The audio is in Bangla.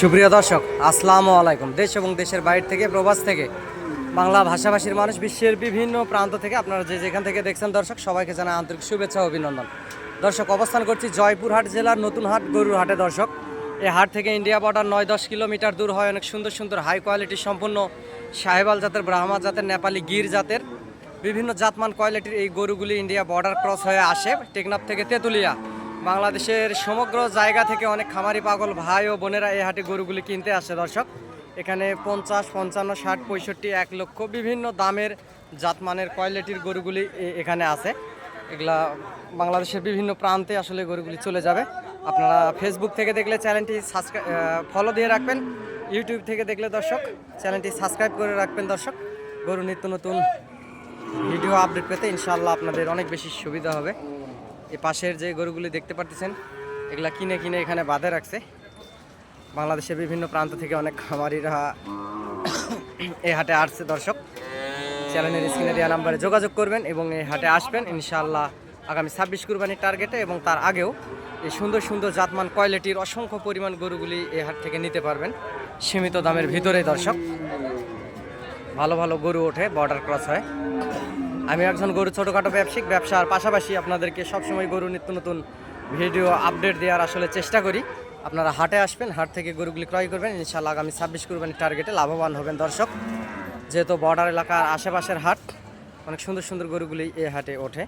সুপ্রিয় দর্শক, আসসালামু আলাইকুম। দেশ এবং দেশের বাইরে থেকে, প্রবাস থেকে, বাংলা ভাষাভাষীর মানুষ, বিশ্বের বিভিন্ন প্রান্ত থেকে আপনারা যে যেখান থেকে দেখছেন দর্শক, সবাইকে জানাই আন্তরিক শুভেচ্ছা অভিনন্দন। দর্শক, অবস্থান করছি জয়পুরহাট জেলার নতুন হাট গরুর হাটে দর্শক, এই হাট থেকে ইন্ডিয়া বর্ডার নয় দশ কিলোমিটার দূর হয়। অনেক সুন্দর সুন্দর হাই কোয়ালিটি সম্পূর্ণ সাহেবাল জাতের, ব্রাহ্মা জাতের, নেপালি গির জাতের বিভিন্ন জাতমান কোয়ালিটির এই গরুগুলি ইন্ডিয়া বর্ডার ক্রস হয়ে আসে। টেকনাফ থেকে তেঁতুলিয়া। বাংলাদেশের সমগ্র জায়গা থেকে অনেক খামারি পাগল ভাই ও বোনেরা এই হাটে গরুগুলি কিনতে আসে, দর্শক। এখানে পঞ্চাশ, পঞ্চান্ন, ষাট, পঁয়ষট্টি, এক লক্ষ বিভিন্ন দামের জাতমানের কোয়ালিটির গরুগুলি এখানে আছে। এগুলা বাংলাদেশের বিভিন্ন প্রান্তে আসলে গরুগুলি চলে যাবে। আপনারা ফেসবুক থেকে দেখলে চ্যানেলটি সাবস্ক্রাইব ফলো দিয়ে রাখবেন। ইউটিউব থেকে দেখলে দর্শক, চ্যানেলটি সাবস্ক্রাইব করে রাখবেন দর্শক। গরু নিত্য নতুন ভিডিও আপডেট পেতে ইনশাআল্লাহ আপনাদের অনেক বেশি সুবিধা হবে। এই পাশের যে গরুগুলি দেখতে পারতেছেন, এগুলা কিনে কিনে এখানে বাঁধে রাখছে। বাংলাদেশের বিভিন্ন প্রান্ত থেকে অনেক খামারিরা এই হাটে আসছে, দর্শক। চ্যানেলের স্ক্রিনে দেওয়া নাম্বারে যোগাযোগ করবেন এবং এই হাটে আসবেন। ইনশাআল্লাহ আগামী ছাব্বিশ কুরবানির টার্গেটে এবং তার আগেও এই সুন্দর সুন্দর জাতমান কোয়ালিটির অসংখ্য পরিমাণ গরুগুলি এই হাট থেকে নিতে পারবেন। সীমিত দামের ভিতরে দর্শক। ভালো ভালো গরু ওঠে বর্ডার ক্রস হয়। আমি একজন গরু ছোটোখাটো ব্যবসায়িক ব্যবসার পাশাপাশি আপনাদেরকে সবসময় গরু নিত্য নতুন ভিডিও আপডেট দেওয়ার আসলে চেষ্টা করি। আপনারা হাটে আসবেন, হাট থেকে গরুগুলি ক্রয় করবেন। ইনশাল্লাহ আগামী ছাব্বিশ কুরবানির টার্গেটে লাভবান হবেন দর্শক। যেহেতু বর্ডার এলাকার আশেপাশের হাট, অনেক সুন্দর সুন্দর গরুগুলি এই হাটে ওঠে।